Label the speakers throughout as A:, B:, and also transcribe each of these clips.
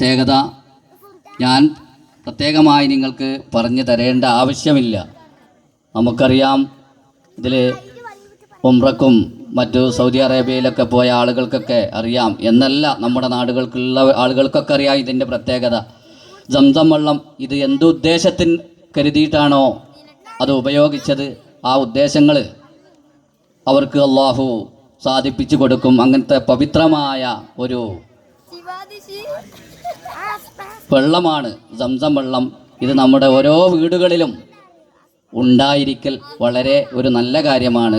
A: പ്രത്യേകത ഞാൻ പ്രത്യേകമായി നിങ്ങൾക്ക് പറഞ്ഞു തരേണ്ട ആവശ്യമില്ല. നമുക്കറിയാം ഇതിൽ ഉംറക്കും മറ്റു സൗദി അറേബ്യയിലൊക്കെ പോയ ആളുകൾക്കൊക്കെ അറിയാം. എന്നല്ല നമ്മുടെ നാടുകൾക്കുള്ള ആളുകൾക്കൊക്കെ അറിയാം ഇതിന്റെ പ്രത്യേകത. ജംസം വെള്ളം ഇത് എന്ത് ഉദ്ദേശത്തിന് കരുതിയിട്ടാണോ അത് ഉപയോഗിച്ചത്? ആ ഉദ്ദേശങ്ങൾ അവർക്ക് അള്ളാഹു സാധിപ്പിച്ചു കൊടുക്കും. അങ്ങനത്തെ പവിത്രമായ ഒരു വെള്ളമാണ് സംസം വെള്ളം. ഇത് നമ്മുടെ ഓരോ വീടുകളിലും ഉണ്ടായിരിക്കൽ വളരെ ഒരു നല്ല കാര്യമാണ്.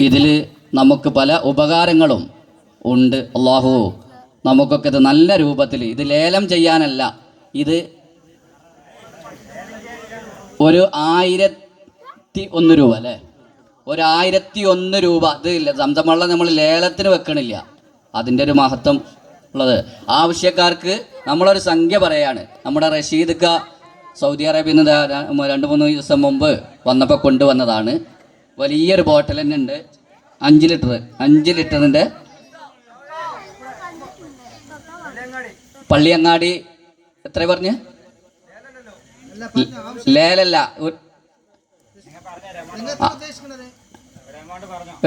A: ഇതിൽ നമുക്ക് പല ഉപകാരങ്ങളും ഉണ്ട്. അള്ളാഹു നമുക്കൊക്കെ ഇത് നല്ല രൂപത്തിൽ ഇത് ലേലം ചെയ്യാനല്ല. ഇത് ഒരു ആയിരത്തി ഒന്ന് രൂപ അല്ലേ? ഒരായിരത്തി ഒന്ന് രൂപ. ഇത് ഇല്ല സംസം വെള്ളം നമ്മൾ ലേലത്തിന് വെക്കണില്ല. അതിന്റെ ഒരു മഹത്വം ഉള്ളത്. ആവശ്യക്കാർക്ക് നമ്മളൊരു സംഖ്യ പറയാണ്. നമ്മുടെ റഷീദ്ക്ക സൗദി അറേബ്യയിൽ നിന്ന് രണ്ട് മൂന്ന് ദിവസം മുമ്പ് വന്നപ്പോൾ കൊണ്ടുവന്നതാണ്. വലിയൊരു ബോട്ടിൽ തന്നെ ഉണ്ട്. അഞ്ച് ലിറ്റർ അഞ്ച് ലിറ്ററിന്റെ പള്ളിയങ്ങാടി എത്ര പറഞ്ഞ്? ലേലല്ല. ഒരു-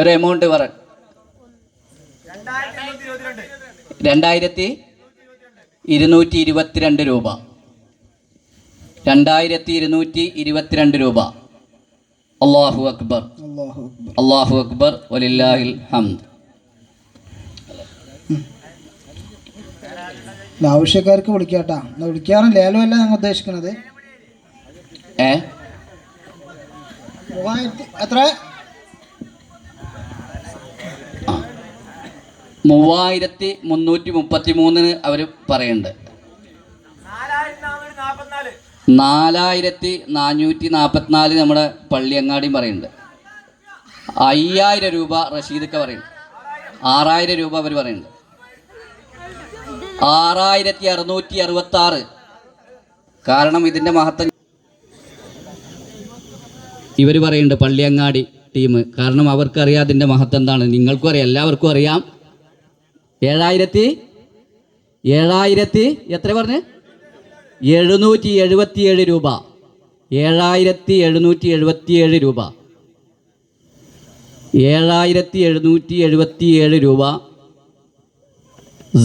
A: എമൗണ്ട് പറ. രണ്ടായിരത്തി ഇരുന്നൂറ്റി ഇരുപത്തിരണ്ട് രൂപ. രണ്ടായിരത്തി ഇരുന്നൂറ്റി ഇരുപത്തിരണ്ട് രൂപ. അള്ളാഹു അക്ബർ. അള്ളാഹു അക്ബർ. വലില്ലാഹിൽ ഹംദ്.
B: ആവശ്യക്കാർക്ക് വിളിക്കാട്ടാ. വിളിക്കാറും ലേലമല്ല ഞങ്ങൾ ഉദ്ദേശിക്കുന്നത്
A: ഏ?
B: മൂവായിരത്തി എത്ര?
A: മൂവായിരത്തി മുന്നൂറ്റി മുപ്പത്തി മൂന്നിന് അവർ പറയുന്നുണ്ട് നാലായിരത്തി നാനൂറ്റി നാൽപ്പത്തിനാല് നമ്മുടെ പള്ളിയങ്ങാടിയും പറയുന്നുണ്ട് അയ്യായിരം രൂപ റഷീദൊക്കെ പറയുന്നുണ്ട് ആറായിരം രൂപ അവർ പറയുന്നുണ്ട് ആറായിരത്തി അറുന്നൂറ്റി അറുപത്തി ആറ് കാരണം ഇതിന്റെ മഹത്വം ഇവർ പറയുന്നുണ്ട് പള്ളിയങ്ങാടി ടീം. കാരണം അവർക്കറിയാം അതിന്റെ മഹത്വം എന്താണ്. നിങ്ങൾക്കും അറിയാം. എല്ലാവർക്കും അറിയാം. ഏഴായിരത്തി ഏഴായിരത്തി എത്ര പറഞ്ഞ്? എഴുന്നൂറ്റി എഴുപത്തിയേഴ് രൂപ. ഏഴായിരത്തി എഴുന്നൂറ്റി എഴുപത്തിയേഴ് രൂപ. ഏഴായിരത്തി എഴുന്നൂറ്റി എഴുപത്തിയേഴ് രൂപ.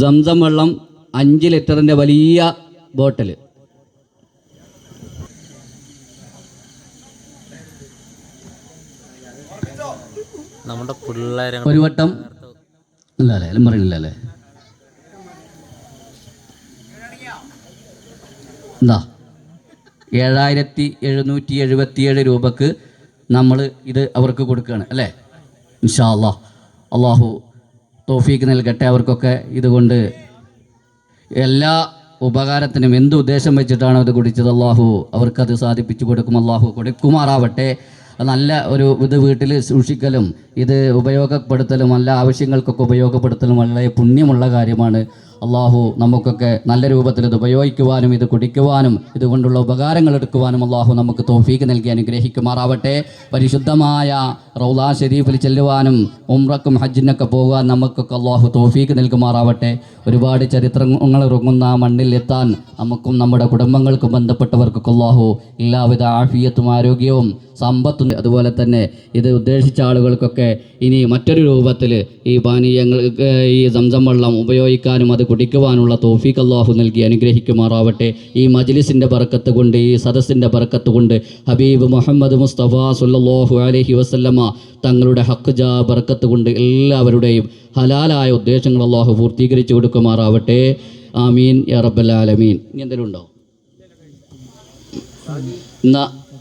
A: സംസം വെള്ളം അഞ്ച് ലിറ്ററിന്റെ വലിയ ബോട്ടിൽ ഒരു വട്ടം അല്ല അല്ലേ എല്ലാം അല്ലേ? എന്താ? ഏഴായിരത്തി എഴുന്നൂറ്റി എഴുപത്തിയേഴ് രൂപക്ക് നമ്മൾ ഇത് അവർക്ക് കൊടുക്കുകയാണ് അല്ലേ? ഇൻഷാ അള്ളാഹ് അള്ളാഹു തോഫീക്ക് നൽകട്ടെ അവർക്കൊക്കെ ഇതുകൊണ്ട് എല്ലാ ഉപകാരത്തിനും എന്ത് ഉദ്ദേശം വെച്ചിട്ടാണോ ഇത് കുടിച്ചത് അള്ളാഹു അവർക്കത് സാധിപ്പിച്ചു കൊടുക്കും അള്ളാഹു കൊടുക്കുമാറാവട്ടെ. നല്ല ഒരു ഇത് വീട്ടിൽ സൂക്ഷിക്കലും ഇത് ഉപയോഗപ്പെടുത്തലും നല്ല ആവശ്യങ്ങൾക്കൊക്കെ ഉപയോഗപ്പെടുത്തലും വളരെ പുണ്യമുള്ള കാര്യമാണ്. അള്ളാഹു നമുക്കൊക്കെ നല്ല രൂപത്തിൽ ഇത് ഉപയോഗിക്കുവാനും ഇത് കുടിക്കുവാനും ഇതുകൊണ്ടുള്ള ഉപകാരങ്ങൾ എടുക്കുവാനും അള്ളാഹു നമുക്ക് തോഫീക്ക് നൽകി അനുഗ്രഹിക്കുമാറാവട്ടെ. പരിശുദ്ധമായ റൗലാ ഷെരീഫിൽ ചെല്ലുവാനും ഉംറക്കും ഹജ്ജിനൊക്കെ പോകാൻ നമുക്കൊക്കെ അള്ളാഹു തോഫീക്ക് നൽകുമാറാവട്ടെ. ഒരുപാട് ചരിത്രങ്ങൾ ഇറങ്ങുന്ന മണ്ണിൽ എത്താൻ നമുക്കും നമ്മുടെ കുടുംബങ്ങൾക്കും ബന്ധപ്പെട്ടവർക്കൊക്കെ അള്ളാഹു എല്ലാവിധ ആഫിയത്തും ആരോഗ്യവും സമ്പത്തും അതുപോലെ തന്നെ ഇത് ഉദ്ദേശിച്ച ആളുകൾക്കൊക്കെ ഇനി മറ്റൊരു രൂപത്തിൽ ഈ പാനീയങ്ങൾ ഈ സംസം വെള്ളം ഉപയോഗിക്കാനും അത് കുടിക്കുവാനുള്ള തോഫീക്ക് അള്ളാഹു നൽകി അനുഗ്രഹിക്കുമാറാവട്ടെ. ഈ മജ്ലിസിന്റെ പറക്കത്ത് കൊണ്ട് ഈ സദസ്സിന്റെ പറക്കത്ത് കൊണ്ട് ഹബീബ് മുഹമ്മദ് മുസ്തഫ സുല്ലാഹു അലഹി വസല്ലമ തങ്ങളുടെ ഹക്കുജ പറക്കത്ത് കൊണ്ട് എല്ലാവരുടെയും ഹലാലായ ഉദ്ദേശങ്ങൾ അള്ളാഹു പൂർത്തീകരിച്ചു കൊടുക്കുമാറാവട്ടെ. ആമീൻ. യാ റബ്ബൽ ആലമീൻ. ഇനി എന്തെങ്കിലും ഉണ്ടോ? എന്നാ